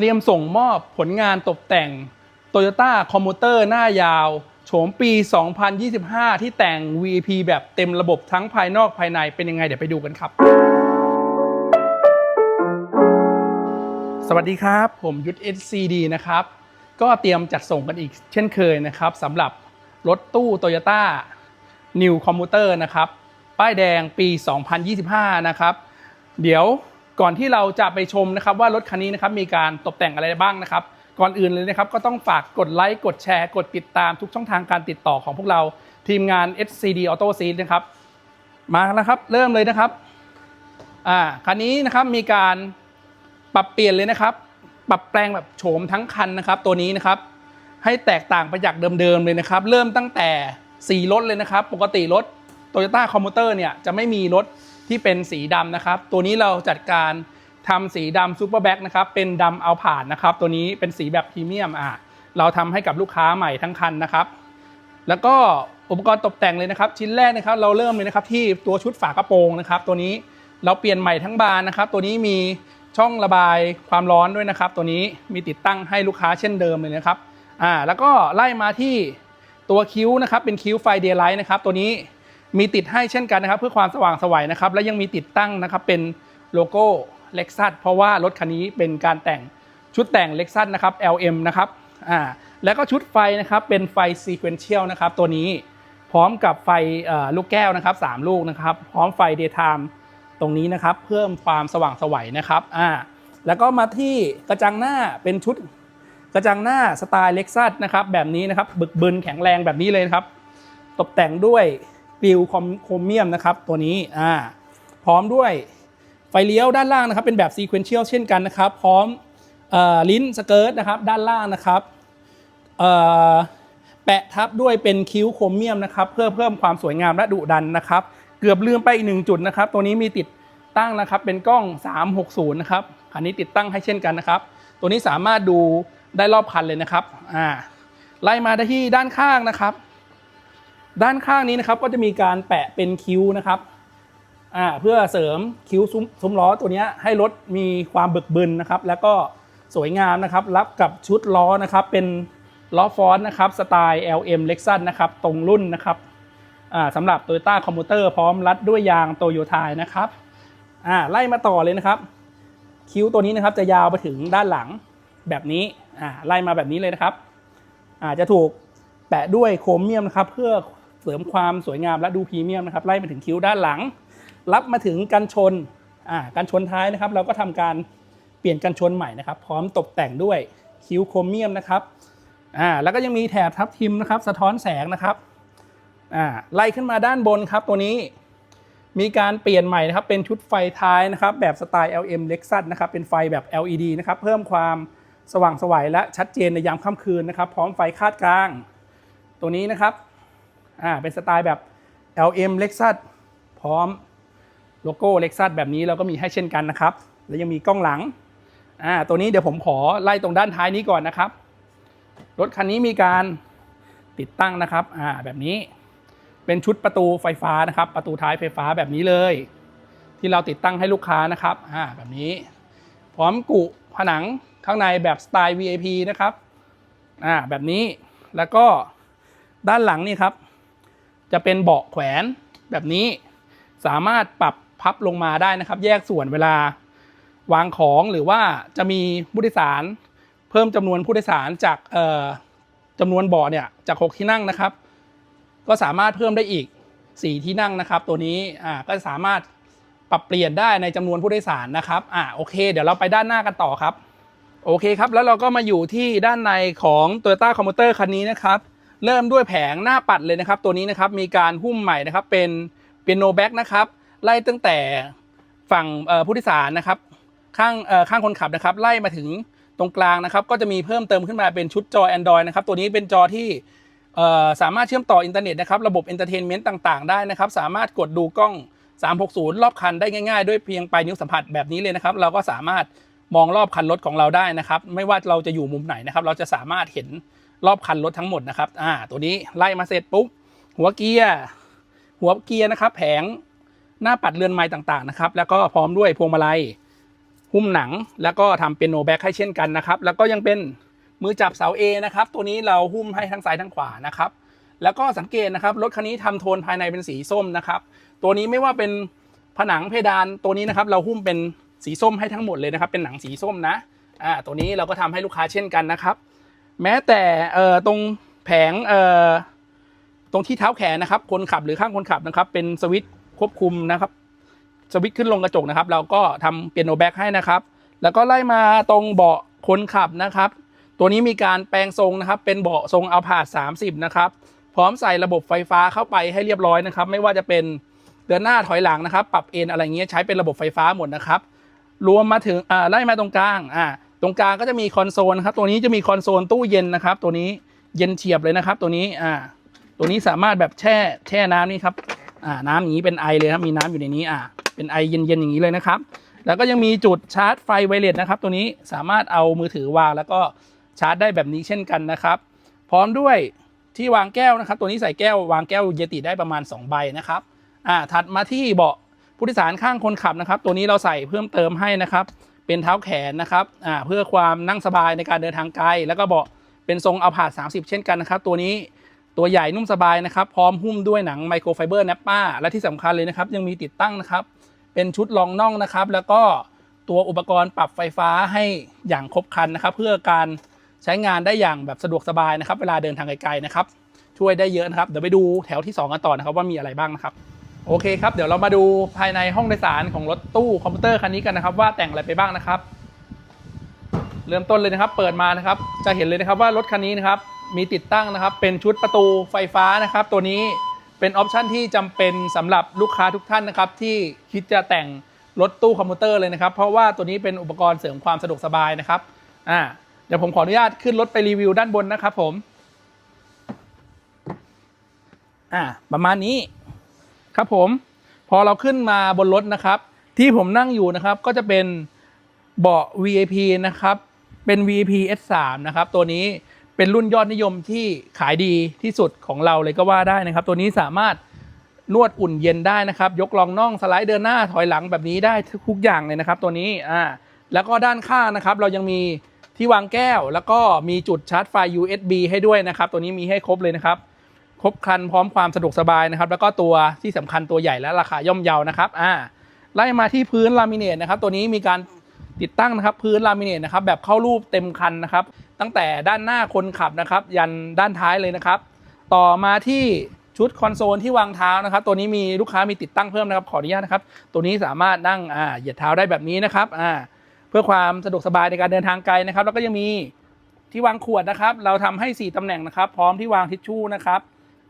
ตรียมส่งมอบผลงานตกแต่ง Toyota c o m m u t e r หน้ายาว โฉมปี 2025 ที่แต่ง VP แบบเต็มระบบทั้งภายนอกภายในเป็นยังไงเดี๋ยวไปดูกันครับ สวัสดีครับ ผมยุทธ SCD นะครับ ก็เตรียมจัดส่งกันอีกเช่นเคยนะครับสำหรับรถตู้ Toyota New Commuter นะครับ ป้ายแดงปี 2025 นะครับ เดี๋ยว ก่อนที่เราจะไปชมนะครับว่ารถคันนี้นะครับมีการตกแต่งอะไรบ้างนะครับ ก่อนอื่นเลยนะครับก็ต้องฝากกดไลค์กดแชร์ กดติดตามทุกช่องทางการติดต่อของพวกเราทีมงาน SCD Auto s e a นะครับ มาแล้วครับเริ่มเลยนะครับอ่าคันนี้นะครับมีการปรับเปลี่ยนเลยนะครับ ปรับแปลงแบบโฉมทั้งคันนะครับ ตัวนี้นะครับ ให้แตกต่างไปจากเดิมๆเลยนะครับ เริ่มตั้งแต่สีรถเลยนะครับ ปกติรถ Toyota c o m m u t e r เนี่ยจะไม่มีรถ ที่เป็นสีดำนะครับ ตัวนี้เราจัดการทำสีดำซูเปอร์แบ็กนะครับ เป็นดำเอาผ่านนะครับ ตัวนี้เป็นสีแบบพรีเมียมอะเราทำให้กับลูกค้าใหม่ทั้งคันนะครับ แล้วก็อุปกรณ์ตกแต่งเลยนะครับ ชิ้นแรกนะครับ เราเริ่มเลยนะครับที่ตัวชุดฝากระโปรงนะครับ ตัวนี้เราเปลี่ยนใหม่ทั้งบานนะครับ ตัวนี้มีช่องระบายความร้อนด้วยนะครับ ตัวนี้มีติดตั้งให้ลูกค้าเช่นเดิมเลยนะครับอ่าแล้วก็ไล่มาที่ตัวคิ้วนะครับ เป็นคิ้วไฟเดย์ไลท์นะครับ ตัวนี้ มีติดให้เช่นกันนะครับ เพื่อความสว่างสวัยนะครับ และยังมีติดตั้งนะครับเป็นโลโก้เล็กซัสเพราะว่ารถคันนี้เป็นการแต่งชุดแต่งเล็กซัสนะครับ LM นะครับอ่าแล้วก็ชุดไฟนะครับเป็นไฟซีเควนเชียลนะครับตัวนี้พร้อมกับไฟลูกแก้วนะครับสามลูกนะครับ พร้อมไฟ daytime ตรงนี้นะครับ เพิ่มความสว่างสวัยนะครับอ่าแล้วก็มาที่กระจังหน้าเป็นชุดกระจังหน้าสไตล์เล็กซัสนะครับแบบนี้นะครับ บึกบึนแข็งแรงแบบนี้เลยครับ ตกแต่งด้วย ปิวคอมโครเมียมนะครับตัวนี้อ่าพร้อมด้วยไฟเลี้ยวด้านล่างนะครับเป็นแบบซีเควนเชียลเช่นกันนะครับ พร้อมอลิ้นสเกิร์ตนะครับด้านล่างนะครับแปะทับด้วยเป็นคิ้วโครเมียมนะครับเพื่อเพิ่มความสวยงามและดุดันนะครับ เกือบลืมไปอีกหนึ่งจุดนะครับ ตัวนี้มีติดตั้งนะครับเป็นกล้อง 360 นะครับคันนี้ติดตั้งให้เช่นกันนะครับ ตัวนี้สามารถดูได้รอบคันเลยนะครับอ่าไล่มาได้ที่ด้านข้างนะครับ ด้านข้างนี้นะครับก็จะมีการแปะเป็นคิ้วนะครับอ่าเพื่อเสริมคิ้วซุ้มซุ้มล้อตัวนี้ให้รถมีความบึกบึนนะครับ แล้วก็สวยงามนะครับ รับกับชุดล้อนะครับ เป็นล้อฟอนต์นะครับสไตล์ LM Lexus นะครับตรงรุ่นนะครับอ่าสำหรับ Toyota c o m m u t e r พร้อมรัดด้วยยางโตโยต้านะครับอ่าไล่มาต่อเลยนะครับ คิ้วตัวนี้นะครับจะยาวไปถึงด้านหลังแบบนี้อ่าไล่มาแบบนี้เลยนะครับอาจะถูกแปะด้วยโครเมียมนะครับ เพื่อ เสริมความสวยงามและดูพรีเมียมนะครับไล่มาถึงคิ้วด้านหลัง รับมาถึงกันชนอ่ากันชนท้ายนะครับ เราก็ทำการเปลี่ยนกันชนใหม่นะครับ พร้อมตกแต่งด้วยคิ้วโครเมียมนะครับอ่าแล้วก็ยังมีแถบทับทิมนะครับสะท้อนแสงนะครับอ่าไล่ขึ้นมาด้านบนครับตัวนี้มีการเปลี่ยนใหม่นะครับ เป็นชุดไฟท้ายนะครับ แบบสไตล์ LM Lexus นะครับ เป็นไฟแบบ LED นะครับ เพิ่มความสว่างสวัยและชัดเจนในยามค่ำคืนนะครับ พร้อมไฟคาดกลาง ตัวนี้นะครับ อ่าเป็นสไตล์แบบ LM Lexus พร้อมโลโก้ Lexus แบบนี้เราก็มีให้เช่นกันนะครับ แล้วยังมีกล้องหลังอ่าตัวนี้เดี๋ยวผมขอไล่ตรงด้านท้ายนี้ก่อนนะครับ รถคันนี้มีการติดตั้งนะครับอ่าแบบนี้เป็นชุดประตูไฟฟ้านะครับ ประตูท้ายไฟฟ้าแบบนี้เลย ที่เราติดตั้งให้ลูกค้านะครับอ่าแบบนี้ พร้อมกุผนังข้างในแบบสไตล์ VIP นะครับอ่าแบบนี้แล้วก็ด้านหลังนี่ครับ จะเป็นเบาะแขวนแบบนี้ สามารถปรับพับลงมาได้นะครับ แยกส่วนเวลาวางของหรือว่าจะมีผู้โดยสาร เพิ่มจำนวนผู้โดยสารจากจำนวนเบาะเนี่ยจาก 6 ที่นั่งนะครับ ก็สามารถเพิ่มได้อีก 4 ที่นั่งนะครับ ตัวนี้อ่าก็สามารถปรับเปลี่ยนได้ในจำนวนผู้โดยสารนะครับอ่าโอเค เดี๋ยวเราไปด้านหน้ากันต่อครับโอเคครับ แล้วเราก็มาอยู่ที่ด้านในของ Toyota c o m m u t e r คันนี้นะครับ เริ่มด้วยแผงหน้าปัดเลยนะครับ ตัวนี้นะครับมีการหุ้มใหม่นะครับเป็นเป็นโนแบ็กนะครับไล่ตั้งแต่ฝั่งผู้โดยสารนะครับข้างข้างคนขับนะครับ ไล่มาถึงตรงกลางนะครับ ก็จะมีเพิ่มเติมขึ้นมาเป็นชุดจอ Android นะครับ ตัวนี้เป็นจอที่สามารถเชื่อมต่ออินเทอร์เน็ตนะครับ ระบบเอนเตอร์เทนเมนต์ต่างๆ ได้นะครับ สามารถกดดูกล้อง 360 รอบคันได้ง่ายๆ ด้วยเพียงปลายนิ้วสัมผัสแบบนี้เลยนะครับ เราก็สามารถมองรอบคันรถของเราได้นะครับ ไม่ว่าเราจะอยู่มุมไหนนะครับ เราจะสามารถเห็น รอบคันรถทั้งหมดนะครับอ่าตัวนี้ไล่มาเสร็จปุ๊บหัวเกียร์หัวเกียร์นะครับแผงหน้าปัดเรือนไม้ต่างๆนะครับแล้วก็พร้อมด้วยพวงมาลัยหุ้มหนัง แล้วก็ทำเป็นโนแบ็กให้เช่นกันนะครับแล้วก็ยังเป็นมือจับเสา A นะครับตัวนี้เราหุ้มให้ทั้งซ้ายทั้งขวานะครับแล้วก็สังเกตนะครับรถคันนี้ทำโทนภายในเป็นสีส้มนะครับตัวนี้ไม่ว่าเป็นผนังเพดานตัวนี้นะครับเราหุ้มเป็นสีส้มให้ทั้งหมดเลยนะครับเป็นหนังสีส้มนะอ่าตัวนี้เราก็ทำให้ลูกค้าเช่นกันนะครับ แม้แต่เอ่อตรงแผงเอ่อตรงที่เท้าแขนนะครับ คนขับหรือข้างคนขับนะครับ เป็นสวิตช์ควบคุมนะครับสวิตช์ขึ้นลงกระจกนะครับ เราก็ทำเปียโนแบ็กให้นะครับ แล้วก็ไล่มาตรงเบาะคนขับนะครับ ตัวนี้มีการแปลงทรงนะครับ เป็นเบาะทรงเอาผาด30นะครับ พร้อมใส่ระบบไฟฟ้าเข้าไปให้เรียบร้อยนะครับ ไม่ว่าจะเป็นเดินหน้าถอยหลังนะครับ ปรับเอ็นอะไรเงี้ยใช้เป็นระบบไฟฟ้าหมดนะครับ รวมมาถึงอ่าไล่มาตรงกลางอ่า ตรงกลางก็จะมีคอนโซลนะครับตัวนี้จะมีคอนโซลตู้เย็นนะครับ ตัวนี้เย็นเฉียบเลยนะครับ ตัวนี้อ่าตัวนี้สามารถแบบแช่แช่น้ำนี่ครับอ่าน้ำอย่างนี้เป็นไอเลยครับมีน้ำอยู่ในนี้อ่าเป็นไอเย็นๆอย่างนี้เลยนะครับ แล้วก็ยังมีจุดชาร์จไฟไวเลสนะครับ ตัวนี้สามารถเอามือถือวางแล้วก็ชาร์จได้แบบนี้เช่นกันนะครับ พร้อมด้วยที่วางแก้วนะครับ ตัวนี้ใส่แก้ววางแก้วเยติได้ประมาณ 2 ใบนะครับอ่าถัดมาที่เบาะผู้โดยสารข้างคนขับนะครับ ตัวนี้เราใส่เพิ่มเติมให้นะครับ เป็นเท้าแขนนะครับอ่าเพื่อความนั่งสบายในการเดินทางไกล แล้วก็เบาะเป็นทรงเอาผาด30 เช่นกันนะครับ ตัวนี้ตัวใหญ่นุ่มสบายนะครับ พร้อมหุ้มด้วยหนังไมโครไฟเบอร์แนปป้า และที่สำคัญเลยนะครับ ยังมีติดตั้งนะครับ เป็นชุดรองน่องนะครับ แล้วก็ตัวอุปกรณ์ปรับไฟฟ้าให้อย่างครบครันนะครับ เพื่อการใช้งานได้อย่างแบบสะดวกสบายนะครับ เวลาเดินทางไกลๆนะครับ ช่วยได้เยอะนะครับ เดี๋ยวไปดูแถวที่ 2 กันต่อนะครับว่ามีอะไรบ้างนะครับ โอเคครับ เดี๋ยวเรามาดูภายในห้องโดยสารของรถตู้คอมพิวเตอร์คันนี้กันนะครับ ว่าแต่งอะไรไปบ้างนะครับ เริ่มต้นเลยนะครับ เปิดมานะครับ จะเห็นเลยนะครับว่ารถคันนี้นะครับ มีติดตั้งนะครับ เป็นชุดประตูไฟฟ้านะครับ ตัวนี้เป็นออปชันที่จำเป็นสำหรับลูกค้าทุกท่านนะครับ ที่คิดจะแต่งรถตู้คอมพิวเตอร์เลยนะครับ เพราะว่าตัวนี้เป็นอุปกรณ์เสริมความสะดวกสบายนะครับอ่าเดี๋ยวผมขออนุญาตขึ้นรถไปรีวิวด้านบนนะครับ ผมอ่าประมาณนี้ ครับผมพอเราขึ้นมาบนรถนะครับ ที่ผมนั่งอยู่นะครับก็จะเป็นเบาะ VIP นะครับ เป็น VIP S3 นะครับ ตัวนี้เป็นรุ่นยอดนิยมที่ขายดีที่สุดของเราเลยก็ว่าได้นะครับ ตัวนี้สามารถนวดอุ่นเย็นได้นะครับ ยกรองน่องสไลด์เดินหน้าถอยหลังแบบนี้ได้ทุกอย่างเลยนะครับ ตัวนี้อ่าแล้วก็ด้านข้างนะครับ เรายังมีที่วางแก้ว แล้วก็มีจุดชาร์จไฟ USB ให้ด้วยนะครับ ตัวนี้มีให้ครบเลยนะครับ ครบครันพร้อมความสะดวกสบายนะครับ แล้วก็ตัวที่สำคัญตัวใหญ่และราคาย่อมเยานะครับอ่าไล่มาที่พื้นลามิเนตนะครับ ตัวนี้มีการติดตั้งนะครับพื้นลามิเนตนะครับแบบเข้ารูปเต็มคันนะครับ ตั้งแต่ด้านหน้าคนขับนะครับ ยันด้านท้ายเลยนะครับ ต่อมาที่ชุดคอนโซลที่วางเท้านะครับ ตัวนี้มีลูกค้ามีติดตั้งเพิ่มนะครับขออนุญาตนะครับ ตัวนี้สามารถนั่งอ่าเหยียดเท้าได้แบบนี้นะครับอ่าเพื่อความสะดวกสบายในการเดินทางไกลนะครับ แล้วก็ยังมีที่วางขวดนะครับ เราทำให้ 4ตำแหน่งนะครับ พร้อมที่วางทิชชู่นะครับ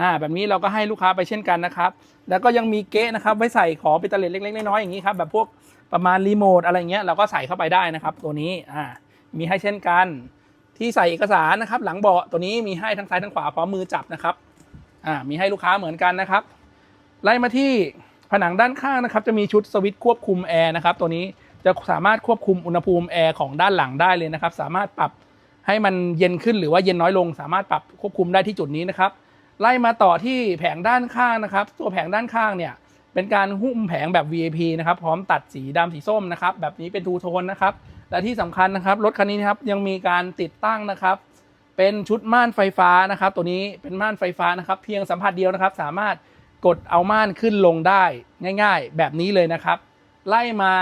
อ่าแบบนี้เราก็ให้ลูกค้าไปเช่นกันนะครับ แล้วก็ยังมีเก๊ะนะครับไว้ใส่ของเป็นตะเล็ดเล็กๆน้อยๆอย่างนี้ครับแบบพวกประมาณรีโมทอะไรเงี้ยเราก็ใส่เข้าไปได้นะครับ ตัวนี้อ่ามีให้เช่นกันที่ใส่เอกสารนะครับ หลังเบาะตัวนี้มีให้ทั้งซ้ายทั้งขวาพร้อมมือจับนะครับอ่ามีให้ลูกค้าเหมือนกันนะครับ ไล่มาที่ผนังด้านข้างนะครับ จะมีชุดสวิตช์ควบคุมแอร์นะครับตัวนี้จะสามารถควบคุมอุณหภูมิแอร์ของด้านหลังได้เลยนะครับ สามารถปรับให้มันเย็นขึ้นหรือว่าเย็นน้อยลง สามารถปรับควบคุมได้ที่จุดนี้นะครับ ไล่มาต่อที่แผงด้านข้างนะครับ ตัวแผงด้านข้างเนี่ยเป็นการหุ้มแผงแบบ VIP นะครับพร้อมตัดสีดำสีส้มนะครับแบบนี้เป็นทูโทนนะครับและที่สำคัญนะครับรถคันนี้นะครับยังมีการติดตั้งนะครับ เป็นชุดม่านไฟฟ้านะครับ ตัวนี้เป็นม่านไฟฟ้านะครับเพียงสัมผัสเดียวนะครับ สามารถกดเอาม่านขึ้นลงได้ง่าย ๆ แบบนี้เลยนะครับ ไล่มา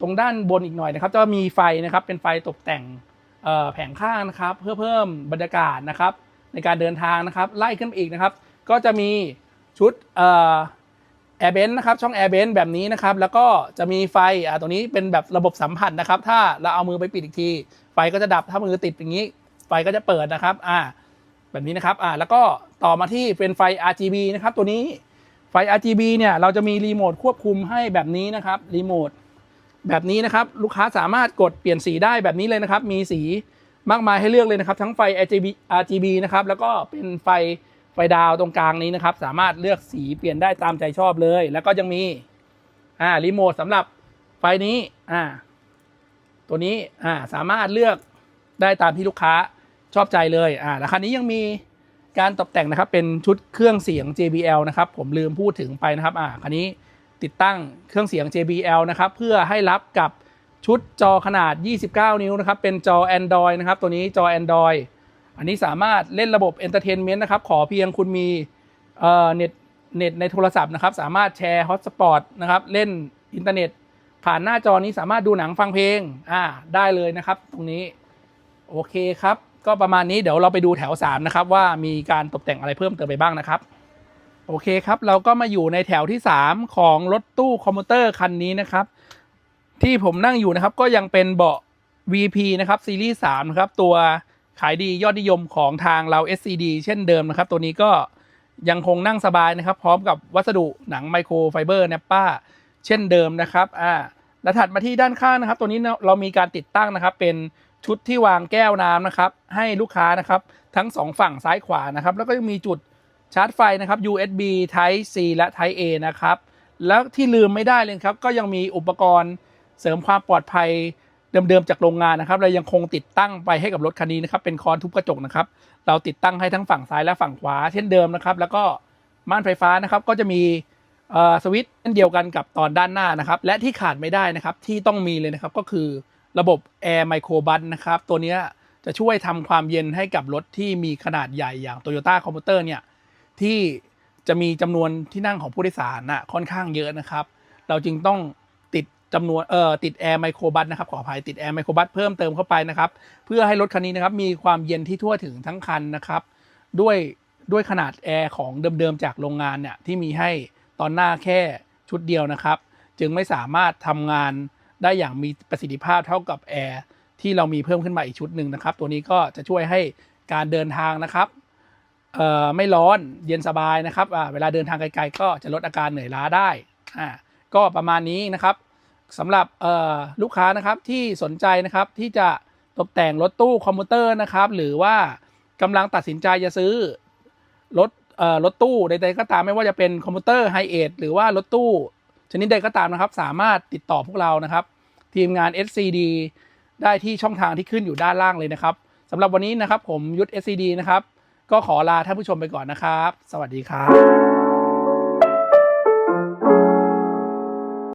ตรงด้านบนอีกหน่อยนะครับ จะมีไฟนะครับเป็นไฟตกแต่งแผงข้างนะครับ เพื่อเพิ่มบรรยากาศนะครับ ในการเดินทางนะครับไล่ขึ้นไปอีกนะครับ ก็จะมีชุดแอร์เบนนะครับช่องแอร์เบนแบบนี้นะครับ แล้วก็จะมีไฟอ่าตัวนี้เป็นแบบระบบสัมผัสนะครับ ถ้าเราเอามือไปปิดอีกที ไฟก็จะดับถ้ามือติดอย่างนี้ ไฟก็จะเปิดนะครับอ่าแบบนี้นะครับอ่าแล้วก็ต่อมาที่เป็นไฟ RGB นะครับ ตัวนี้ไฟ RGB เนี่ยเราจะมีรีโมทควบคุมให้แบบนี้นะครับรีโมทแบบนี้นะครับ ลูกค้าสามารถกดเปลี่ยนสีได้แบบนี้เลยนะครับ มีสี มากมายให้เลือกเลยนะครับ ทั้งไฟ RGB RGB นะครับแล้วก็เป็นไฟไฟดาวตรงกลางนี้นะครับ สามารถเลือกสีเปลี่ยนได้ตามใจชอบเลย แล้วก็ยังมีอ่ารีโมทสำหรับไฟนี้อ่าตัวนี้อ่าสามารถเลือกได้ตามที่ลูกค้าชอบใจเลยอ่าแล้วคันนี้ยังมีการตกแต่งนะครับเป็นชุดเครื่องเสียง JBL นะครับผมลืมพูดถึงไปนะครับอ่าคันนี้ติดตั้งเครื่องเสียง JBL นะครับเพื่อให้รับกับ ชุดจอขนาด 29 นิ้วนะครับ เป็นจอ Android นะครับ ตัวนี้จอ Android อันนี้สามารถเล่นระบบ Entertainment นะครับ ขอเพียงคุณมีเอ่อเน็ตเน็ตในโทรศัพท์นะครับ สามารถแชร์ฮอตสปอตนะครับ เล่นอินเทอร์เน็ต ผ่านหน้าจอนี้สามารถดูหนังฟังเพลงอ่าได้เลยนะครับ ตรงนี้ โอเคครับ ก็ประมาณนี้เดี๋ยวเราไปดูแถว 3 นะครับ ว่ามีการตกแต่งอะไรเพิ่มเติมไปบ้างนะครับ โอเคครับ เราก็มาอยู่ในแถวที่ 3 ของรถตู้คอมพิวเตอร์คันนี้นะครับ ที่ผมนั่งอยู่นะครับก็ยังเป็นเบาะ VP นะครับซีรีส์3นะครับตัวขายดียอดนิยมของทางเรา SCD เช่นเดิมนะครับ ตัวนี้ก็ยังคงนั่งสบายนะครับ พร้อมกับวัสดุหนังไมโครไฟเบอร์เนปป้าเช่นเดิมนะครับอ่าและถัดมาที่ด้านข้างนะครับ ตัวนี้เรามีการติดตั้งนะครับ เป็นชุดที่วางแก้วน้ำนะครับ ให้ลูกค้านะครับ ทั้งสองฝั่งซ้ายขวานะครับ แล้วก็ยังมีจุดชาร์จไฟนะครับ USB Type C และ Type A นะครับ แล้วที่ลืมไม่ได้เลยครับ ก็ยังมีอุปกรณ์ เสริมความปลอดภัยเดิมๆจากโรงงานนะครับเรายังคงติดตั้งไปให้กับรถคันนี้นะครับเป็นคอนทุบกระจกนะครับ เราติดตั้งให้ทั้งฝั่งซ้ายและฝั่งขวาเช่นเดิมนะครับ แล้วก็ม่านไฟฟ้านะครับก็จะมีสวิตช์เช่นเดียวกันกับตอนด้านหน้านะครับ และที่ขาดไม่ได้นะครับที่ต้องมีเลยนะครับก็คือระบบ Air Micro b u s นะครับ ตัวเนี้ยจะช่วยทำความเย็นให้กับรถที่มีขนาดใหญ่อย่าง Toyota c o m m u t e r เนี่ยที่จะมีจำนวนที่นั่งของผู้โดยสารน่ะค่อนข้างเยอะนะครับ เราจึงต้อง จำนวนเอ่อติดแอร์ไมโครบัสนะครับขออภัยติดแอร์ไมโครบัสเพิ่มเติมเข้าไปนะครับเพื่อให้รถคันนี้นะครับมีความเย็นที่ทั่วถึงทั้งคันนะครับด้วยด้วยขนาดแอร์ของเดิมๆจากโรงงานเนี่ยที่มีให้ตอนหน้าแค่ชุดเดียวนะครับ จึงไม่สามารถทำงานได้อย่างมีประสิทธิภาพเท่ากับแอร์ที่เรามีเพิ่มขึ้นมาอีกชุดหนึ่งนะครับ ตัวนี้ก็จะช่วยให้การเดินทางนะครับไม่ร้อนเย็นสบายนะครับเวลาเดินทางไกลๆ ก็จะลดอาการเหนื่อยล้าได้ก็ประมาณนี้นะครับ สำหรับลูกค้านะครับที่สนใจนะครับที่จะตกแต่งรถตู้คอมพิวเตอร์นะครับหรือว่ากำลังตัดสินใจจะซื้อรถรถตู้ใดๆก็ตามไม่ว่าจะเป็นคอมพิวเตอร์ไฮเอทหรือว่ารถตู้ชนิดใดก็ตามนะครับ สามารถติดต่อพวกเรานะครับ ทีมงาน SCD ได้ที่ช่องทางที่ขึ้นอยู่ด้านล่างเลยนะครับสำหรับวันนี้นะครับผมยุทธ SCD นะครับ ก็ขอลาท่านผู้ชมไปก่อนนะครับ สวัสดีครับ